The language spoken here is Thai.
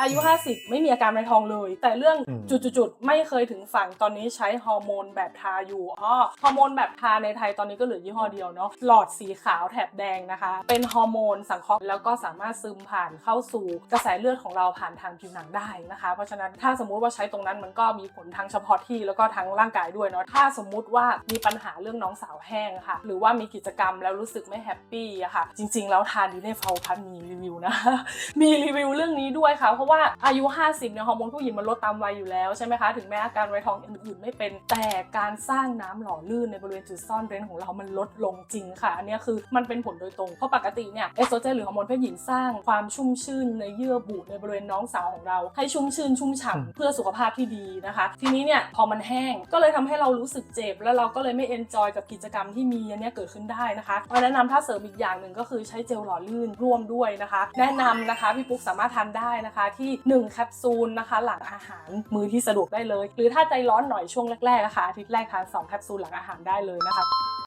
อายุ 50 ไม่มีอาการในทองเลย แต่เรื่องอืม จุดๆๆไม่เคยถึงฝั่งตอนนี้ใช้ฮอร์โมนแบบทาอยู่อ๋อฮอร์โมนแบบทาในไทยตอนนี้ก็เหลือยี่ห้อเดียวเนาะหลอดสีขาวแถบแดงนะคะ เป็นฮอร์โมนสังเคราะห์แล้วก็สามารถซึมผ่านเข้าสู่กระแสเลือดของเราผ่านทางผิวหนังได้นะคะ เพราะฉะนั้นถ้าสมมุติว่าใช้ตรงนั้นมันก็มีผลทั้งเฉพาะที่แล้วก็ทั้งร่างกายด้วยเนาะถ้าสมมุติว่ามีปัญหาเรื่องน้องสาวแห้งค่ะ หรือว่ามีกิจกรรมแล้วรู้สึกไม่แฮปปี้อะค่ะ จริง ๆ แล้วทานดีในฟาวพันมีรีวิวนะมีรีวิวเรื่องนี้ด้วยค่ะเพราะว่าอายุ 50เนี่ยฮอร์โมนผู้หญิงมันลดตามวัยอยู่แล้วใช่ไหมคะถึงแม้อาการไวทองอื่นๆ ไม่เป็นแต่การสร้างน้ำหล่อลื่นในบริเวณจุดซ่อนเร้นของเรามันลดลงจริงค่ะ อันนี้คือมันเป็นผลโดยตรงเพราะปกติเนี่ยเอสโตรเจนหรือฮอร์โมนเพศหญิงสร้างความชุ่มชื่นในเยื่อบุในบริเวณน้องสาวของเรา ให้ชุ่มชื่นชุ่มฉ่ำเพื่อสุขภาพที่ดีนะคะ ทีนี้เนี่ยพอมันแห้งก็เลยทำให้เรารู้สึกเจ็บ แล้วเราก็เลยไม่เอนจอยกับกิจกรรมที่มีอันนี้เกิดขึ้นได้นะคะเอาแนะนำถ้าเสริมอีกอย่างหนึ่งก็คือใช้เจลหล่อลื่นร่วมด้วยนะคะ แนะนำนะคะพี่ปุ๊กสามารถทานได้นะคะที่ 1 แคปซูลนะคะ หลังอาหารมือที่สะดวกได้เลย หรือถ้าใจร้อนหน่อยช่วงแรกๆนะคะอาทิตย์แรกทาน2แคปซูลหลังอาหารได้เลยนะคะ